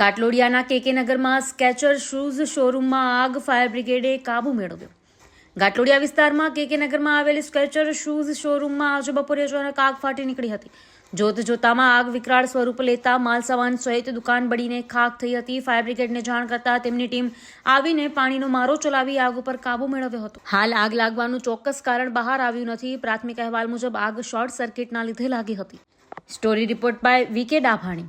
ઘાટલોડિયાના કેકે નગરમાં સ્કેચર શૂઝ શોરૂમમાં આગ ફાયર બ્રિગેડે કાબુ મેળવ્યો. ઘાટલોડિયા વિસ્તારમાં કેકે નગરમાં આવેલી સ્કેચર શૂઝ શોરૂમમાં આજે બપોરે અચાનક આગ ફાટી નીકળી હતી. જોત જોતામાં આગ વિકરાળ સ્વરૂપ લેતા માલસામાન સહિત દુકાન બળીને ખાક થઈ હતી. ફાયર બ્રિગેડને જાણ કરતા તેમની ટીમ આવીને પાણીનો મારો ચલાવી આગ ઉપર કાબુ મેળવ્યો હતો. હાલ આગ લાગવાનું ચોક્કસ કારણ બહાર આવ્યું નથી. પ્રાથમિક અહેવાલ મુજબ આગ શોર્ટ સર્કિટના લીધે લાગી હતી. Story report by VK Dabhani.